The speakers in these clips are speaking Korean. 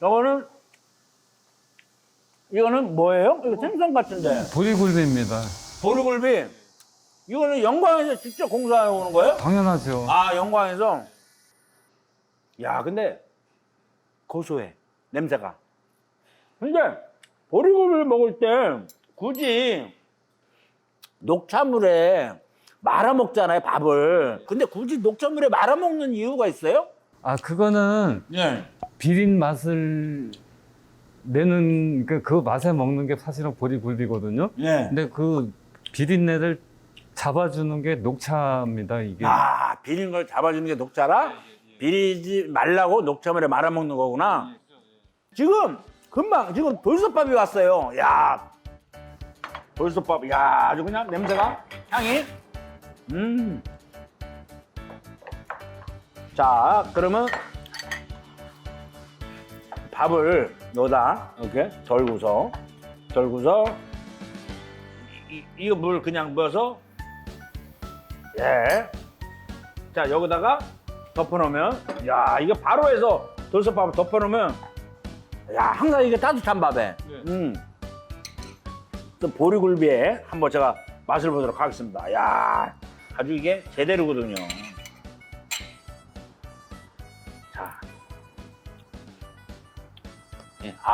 저거는 이거는 뭐예요? 이거 생선 같은데. 보리굴비입니다. 보리굴비. 이거는 영광에서 직접 공사해 오는 거예요? 당연하죠. 아, 영광에서. 야, 근데 고소해. 냄새가. 근데 보리굴비를 먹을 때 굳이 녹차물에 말아 먹잖아요, 밥을. 근데 굳이 녹차물에 말아 먹는 이유가 있어요? 아 그거는 네. 비린 맛을 내는 그, 그 맛에 먹는 게 사실은 보리굴비거든요. 네. 근데 그 비린내를 잡아주는 게 녹차입니다. 이게 아, 비린 걸 잡아주는 게 녹차라? 비리지 말라고 녹차물에 말아 먹는 거구나. 지금 금방 지금 돌솥밥이 왔어요. 야, 돌솥밥, 야 아주 그냥 냄새가 향이, 음. 자, 그러면 밥을 여기다. 이렇게 덜고서. 덜고서. 이, 이- 이거 물 그냥 부어서. 예. 자 여기다가 덮어놓으면. 야 이게 바로 해서 돌솥밥을 덮어놓으면. 야 항상 이게 따뜻한 밥에. 음. 또 보리굴비에 한번 제가 맛을 보도록 하겠습니다. 야 아주 이게 제대로거든요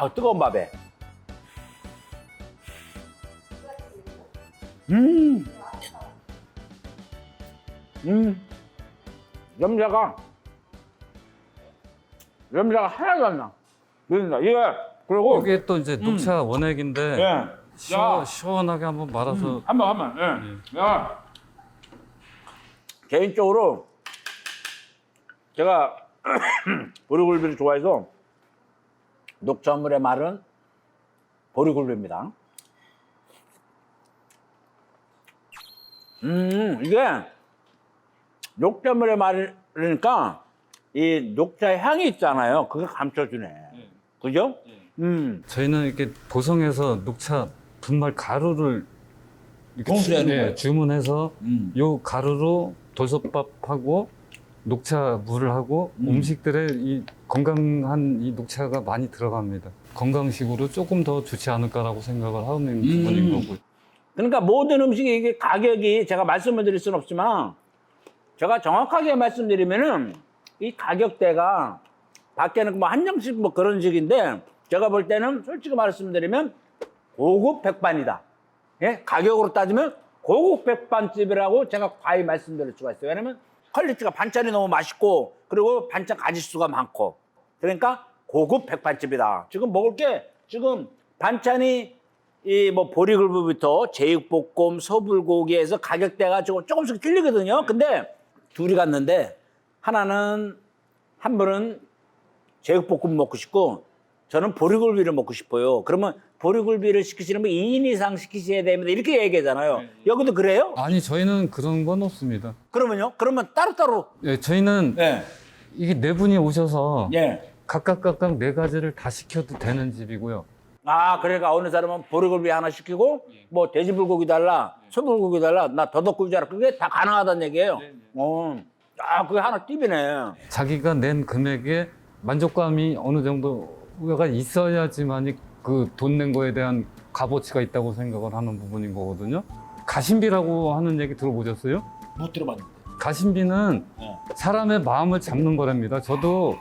아 뜨거운 밥에. 음. 음, 염자가, 염자가 하나도 안 나. 그러니까, 이게, 그리고, 이게 또 이제 녹차 원액인데 예. 시원, 야, 시원하게 한번 말아서 한 번, 한 번, 예. 야. 개인적으로, 제가, 보리굴비를 좋아해서, 녹차물의 말은 보리굴비입니다. 음, 이게, 녹차물의 말이니까, 이 녹차 향이 있잖아요. 그게 감춰주네. 그죠? 음. 저희는 이렇게 보성에서 녹차 분말 가루를 이렇게 예, 거예요? 주문해서 음. 요 가루로 돌솥밥하고 녹차 물을 하고 음. 음. 식들에 이 건강한 이 녹차가 많이 들어갑니다. 건강식으로 조금 더 좋지 않을까라고 생각을 하는 음. 부분인 거고. 그러니까 모든 음식이 이게 가격이 제가 말씀을 드릴 수는 없지만 제가 정확하게 말씀드리면은 이 가격대가 밖에는 뭐 한정식 뭐 그런 식인데 제가 볼 때는 솔직히 말씀드리면 고급 백반이다. 예? 가격으로 따지면 고급 백반집이라고 제가 과히 말씀드릴 수가 있어요. 왜냐면 퀄리티가 반찬이 너무 맛있고 그리고 반찬 가짓수가 많고 그러니까 고급 백반집이다. 지금 먹을 게 지금 반찬이 이 뭐 보리굴비부터 제육볶음, 소불고기에서 가격대가 조금 조금씩 틀리거든요. 근데 둘이 갔는데 하나는 한 분은 제육볶음 먹고 싶고 저는 보리굴비를 먹고 싶어요. 그러면 보리굴비를 시키시려면 2인 이상 시키셔야 됩니다. 이렇게 얘기하잖아요. 여기도 그래요? 아니 저희는 그런 건 없습니다. 그러면요? 그러면 따로따로 예, 저희는 예. 이게 네 분이 오셔서 예. 각각 각각 네 가지를 다 시켜도 되는 집이고요. 아, 그러니까 어느 사람은 보리굴비 하나 시키고 뭐 돼지불고기 달라, 소불고기 달라, 나 더덕구이 달라. 그게 다 가능하다는 얘기예요. 어. 아, 그게 하나 팁이네. 자기가 낸 금액에 만족감이 어느 정도가 있어야지만이 그 돈 낸 거에 대한 값어치가 있다고 생각을 하는 부분인 거거든요. 가심비라고 하는 얘기 들어보셨어요? 못 들어봤는데. 가심비는 예. 사람의 마음을 잡는 거랍니다. 저도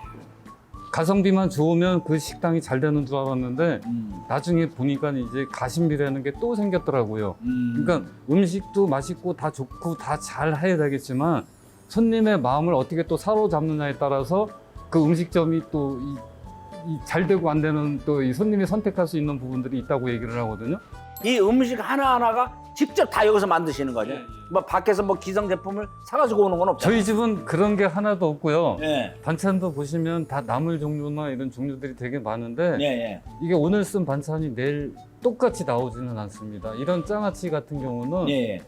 가성비만 좋으면 그 식당이 잘 되는 줄 알았는데 음. 나중에 보니까 이제 가심비라는 게 또 생겼더라고요. 음. 그러니까 음식도 맛있고 다 좋고 다 잘 해야 되겠지만 손님의 마음을 어떻게 또 사로잡느냐에 따라서 그 음식점이 또 잘 되고 안 되는 또 이 손님이 선택할 수 있는 부분들이 있다고 얘기를 하거든요. 이 음식 하나하나가 직접 다 여기서 만드시는 거죠? 뭐 밖에서 뭐 기성 제품을 사가지고 오는 건 없잖아요. 저희 집은 그런 게 하나도 없고요. 예. 반찬도 보시면 다 나물 종류나 이런 종류들이 되게 많은데 예, 예. 이게 오늘 쓴 반찬이 내일 똑같이 나오지는 않습니다. 이런 장아찌 같은 경우는 예, 예.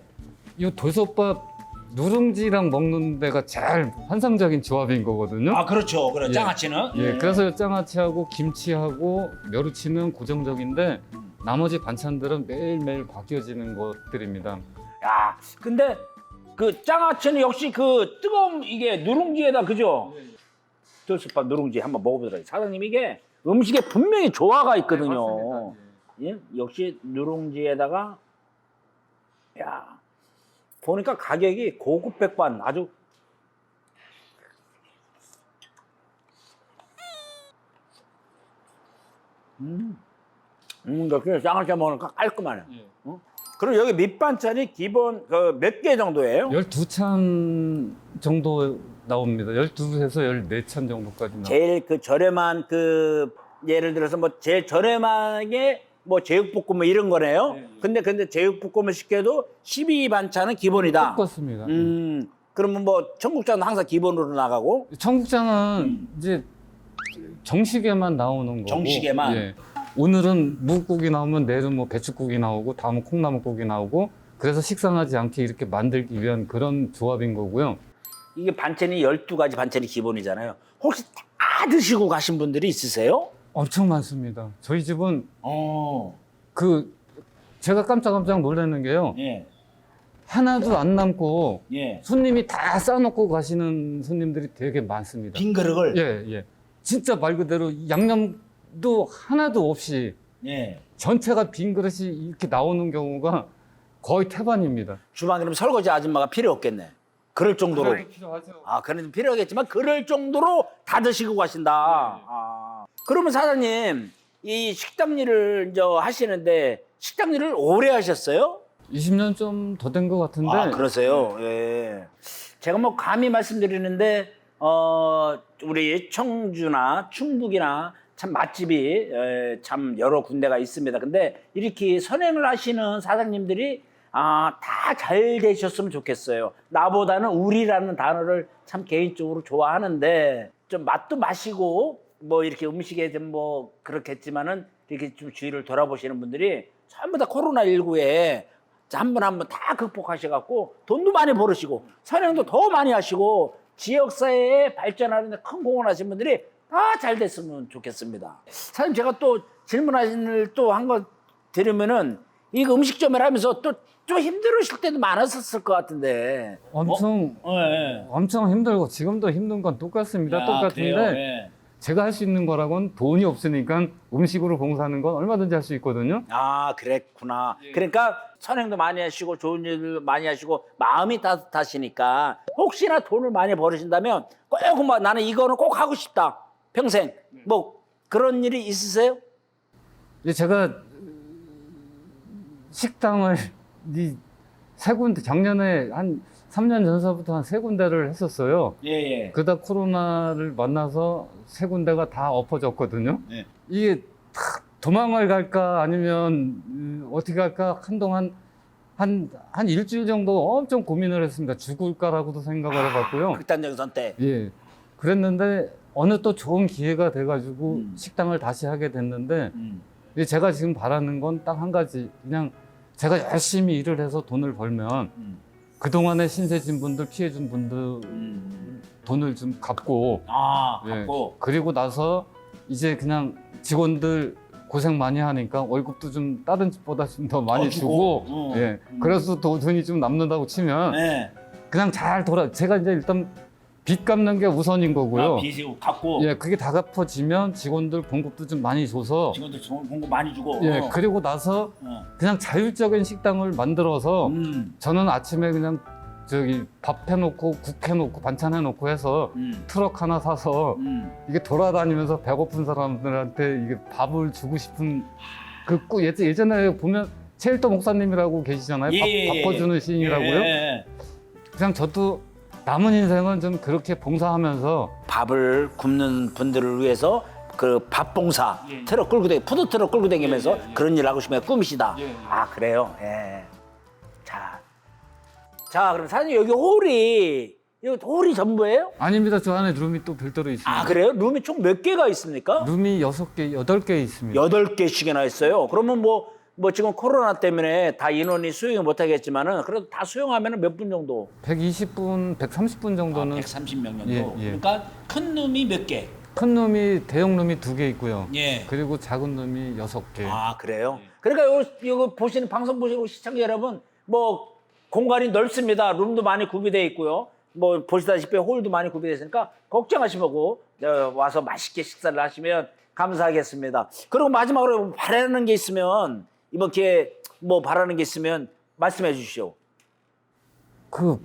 이 돌솥밥 누룽지랑 먹는 데가 제일 환상적인 조합인 거거든요. 아, 그렇죠. 그래. 예. 장아찌는. 예, 그래서 장아찌하고 김치하고 멸치는 고정적인데 음. 나머지 반찬들은 매일매일 바뀌어지는 것들입니다. 야, 근데 그 장아찌는 역시 그 뜨거운 이게 누룽지에다 그죠? 돌솥밥 누룽지 한번 먹어보도록 하겠습니다. 사장님 이게 음식에 분명히 조화가 있거든요. 네, 맞습니다. 예? 역시 누룽지에다가 야 보니까 가격이 고급 백반 아주 음, 음 이렇게 짱을 짜 먹으니까 깔끔하네. 예. 그럼 여기 밑반찬이 기본 그 몇 개 정도예요? 12찬 정도 나옵니다. 12에서 14찬 정도까지 나옵니다. 제일 그 저렴한 그 예를 들어서 뭐 제일 저렴하게 뭐 제육볶음 뭐 이런 거네요. 네, 네. 근데 근데 제육볶음을 시켜도 12 반찬은 기본이다. 똑같습니다. 음. 그러면 뭐 청국장은 항상 기본으로 나가고 청국장은 이제 정식에만 나오는 거고 정식에만? 예. 오늘은 무국이 나오면 내일은 뭐 배추국이 나오고 다음은 콩나물국이 나오고 그래서 식상하지 않게 이렇게 만들기 위한 그런 조합인 거고요. 이게 반찬이 12가지 반찬이 기본이잖아요. 혹시 다 드시고 가신 분들이 있으세요? 엄청 많습니다. 저희 집은 어. 그 제가 깜짝깜짝 놀라는 게요. 예. 하나도 안 남고 예. 손님이 다 싸놓고 가시는 손님들이 되게 많습니다. 빈 그릇을 예, 예. 진짜 말 그대로 양념도 하나도 없이 예. 전체가 빈 그릇이 이렇게 나오는 경우가 거의 태반입니다. 주방에 그럼 설거지 아줌마가 필요 없겠네. 그럴 정도로. 필요하죠. 아, 그래도 필요하겠지만 그럴 정도로 다 드시고 가신다. 네. 아. 그러면 사장님, 이 식당 일을 이제 하시는데 식당 일을 오래 하셨어요? 20년 좀 더 된 것 같은데 아, 그러세요. 예. 제가 뭐 감히 말씀드리는데 어, 우리 청주나 충북이나 참 맛집이 에, 참 여러 군데가 있습니다. 근데 이렇게 선행을 하시는 사장님들이 아, 다 잘 되셨으면 좋겠어요. 나보다는 우리라는 단어를 참 개인적으로 좋아하는데 좀 맛도 마시고 뭐 이렇게 음식에 좀뭐 그렇겠지만은 이렇게 좀 주위를 돌아보시는 분들이 전부 다 코로나 19에 한분한분다 극복하셔 갖고 돈도 많이 벌으시고 선행도 더 많이 하시고 지역 사회에 발전하는 데 큰 공헌 하신 분들이 다 잘 됐으면 좋겠습니다. 사장님 제가 또 질문을 또 한거 드리면은 이거 음식점을 하면서 또 좀 힘들으실 때도 많았었을 것 같은데. 엄청 어, 예. 엄청 힘들고 지금도 힘든 건 똑같습니다. 아, 똑같은데 그래요? 예. 제가 할 수 있는 거라고는 돈이 없으니까 음식으로 봉사하는 건 얼마든지 할 수 있거든요. 아, 그랬구나. 그러니까 선행도 많이 하시고 좋은 일들 많이 하시고 마음이 따뜻하시니까 혹시나 돈을 많이 벌으신다면 꼭 뭐, 나는 이거는 꼭 하고 싶다. 평생. 뭐 그런 일이 있으세요? 이제 제가 식당을 이 세 군데 작년에 한 3년 전서부터 한 세 군데를 했었어요. 예, 예. 그러다 코로나를 만나서 세 군데가 다 엎어졌거든요. 네. 이게 탁 도망을 갈까 아니면 음, 어떻게 할까 한동안 한, 한 일주일 정도 엄청 고민을 했습니다. 죽을까라고도 생각을 해봤고요. 극단적인 선택. 예. 그랬는데 어느 또 좋은 기회가 돼가지고 음. 식당을 다시 하게 됐는데 음. 제가 지금 바라는 건 딱 한 가지. 그냥 제가 열심히 일을 해서 돈을 벌면 음. 그동안에 신세 진 분들, 피해 준 분들 음. 돈을 좀 갚고 아, 예. 갖고. 그리고 나서 이제 그냥 직원들 고생 많이 하니까 월급도 좀 다른 집보다 좀 더 많이 더 주고. 주고, 어. 예. 음. 그래서 더 돈이 좀 남는다고 치면 네. 그냥 잘 돌아. 제가 이제 일단 빚 갚는 게 우선인 거고요. 아, 빚이 갖고. 예, 그게 다 갚아지면 직원들 봉급도 좀 많이 줘서 직원들 돈 공급 많이 주고. 예, 어. 그리고 나서 어. 그냥 자율적인 식당을 만들어서 음. 저는 아침에 그냥 저기 밥 해놓고 국 해놓고 반찬 해놓고 해서 음. 트럭 하나 사서 음. 이게 돌아다니면서 배고픈 사람들한테 이게 밥을 주고 싶은 그 꾸- 예전- 예전에 보면 최일도 목사님이라고 계시잖아요. 예, 밥, 예, 예. 바꿔주는 시인이라고요. 예, 예. 그냥 저도 남은 인생은 좀 그렇게 봉사하면서 밥을 굽는 분들을 위해서 그 밥봉사 예. 트럭 끌고 다니 푸드 트럭 끌고 다니면서 예, 예, 예. 그런 일 하고 싶으면 꿈이시다. 아 그래요. 예. 자, 자 그럼 사장님 여기 홀이 이거 홀이 전부예요? 아닙니다. 저 안에 룸이 또 별도로 있습니다. 아 그래요? 룸이 총 몇 개가 있습니까? 룸이 여섯 개, 여덟 개 있습니다. 여덟 개씩이나 있어요. 그러면 뭐. 뭐 지금 코로나 때문에 다 인원이 수용을 못 하겠지만은 그래도 다 수용하면 몇분 정도? 120분, 130분 정도는 130명 정도. 예, 예. 그러니까 큰 룸이 몇 개? 큰 룸이 대형 룸이 두 개 있고요. 예. 그리고 작은 룸이 여섯 개. 아 그래요? 그러니까 요, 이거 보시는 방송 보시는 시청자 여러분 뭐 공간이 넓습니다. 룸도 많이 구비되어 있고요. 뭐 보시다시피 홀도 많이 구비되어 있으니까 걱정하지 말고 어, 와서 맛있게 식사를 하시면 감사하겠습니다. 그리고 마지막으로 바라는 게 있으면 이번 기회에 뭐 바라는 게 있으면 말씀해 주시오. 그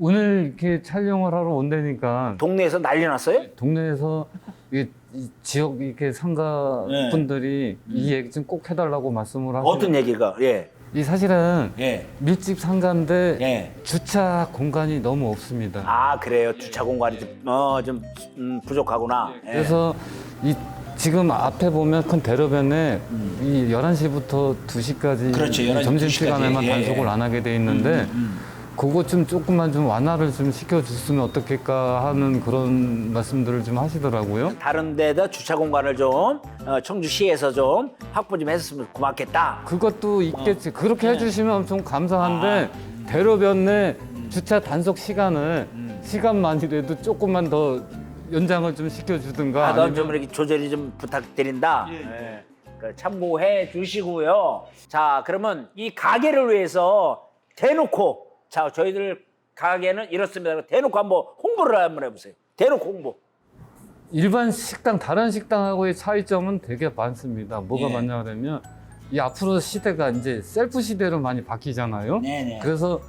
오늘 이렇게 촬영을 하러 온다니까 동네에서 난리 났어요? 동네에서 이, 이 지역 이렇게 상가 네. 분들이 이 얘기 좀 꼭 해달라고 말씀을 하시고 어떤 얘기가? 예. 이 사실은 예. 밀집 상가인데 예. 주차 공간이 너무 없습니다. 아 그래요. 주차 공간이 좀, 어, 좀 음, 부족하구나. 예. 그래서 이 지금 앞에 보면 큰 대로변에 이 11시부터 2시까지 음. 그렇죠. 11시, 점심 2시까지. 시간에만 예, 단속을 예. 안 하게 돼 있는데 음. 그거 좀 조금만 좀 완화를 좀 시켜줬으면 어떻겠까 하는 그런 말씀들을 좀 하시더라고요. 다른 데다 주차 공간을 좀 어, 청주시에서 좀 확보 좀 했으면 고맙겠다. 그것도 있겠지. 어. 그렇게 네. 해주시면 엄청 감사한데 아. 대로변 내 주차 단속 시간을 음. 시간만이라도 조금만 더 연장을 좀 시켜주든가. 아, 넌 아니면 좀 이렇게 조절이 좀 부탁드린다. 예. 그 참고해 주시고요. 자, 그러면 이 가게를 위해서 대놓고 자, 저희들 가게는 이렇습니다. 대놓고 한번 홍보를 한번 해보세요. 대놓고 홍보. 일반 식당 다른 식당하고의 차이점은 되게 많습니다. 뭐가 예. 많냐 그러면 이 앞으로 시대가 이제 셀프 시대로 많이 바뀌잖아요. 네네. 그래서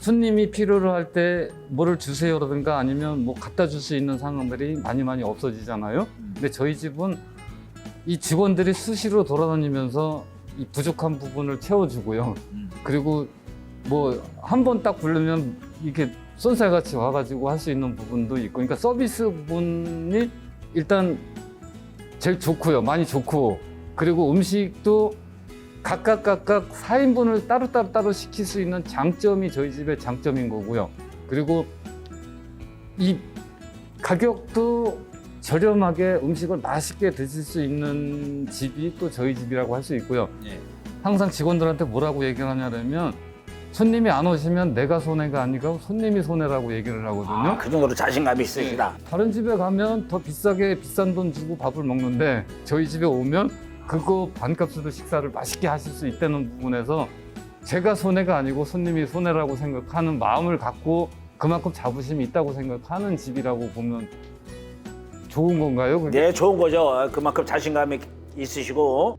손님이 필요로 할 때 뭐를 주세요라든가 아니면 뭐 갖다 줄 수 있는 상황들이 많이 많이 없어지잖아요. 근데 저희 집은 이 직원들이 수시로 돌아다니면서 이 부족한 부분을 채워주고요. 음. 그리고 뭐 한 번 딱 부르면 이렇게 쏜살같이 와가지고 할 수 있는 부분도 있고, 그러니까 서비스 부분이 일단 제일 좋고요, 많이 좋고, 그리고 음식도 각각 각각 4인분을 따로따로 따로 시킬 수 있는 장점이 저희 집의 장점인 거고요. 그리고 이 가격도 저렴하게 음식을 맛있게 드실 수 있는 집이 또 저희 집이라고 할 수 있고요. 예. 항상 직원들한테 뭐라고 얘기를 하냐면 손님이 안 오시면 내가 손해가 아니고 손님이 손해라고 얘기를 하거든요. 아, 그 정도로 자신감이 있으시다. 다른 집에 가면 더 비싸게 비싼 돈 주고 밥을 먹는데 저희 집에 오면 그거 반값으로 식사를 맛있게 하실 수 있다는 부분에서 제가 손해가 아니고 손님이 손해라고 생각하는 마음을 갖고 그만큼 자부심이 있다고 생각하는 집이라고 보면 좋은 건가요? 그게? 네, 좋은 거죠. 그만큼 자신감이 있으시고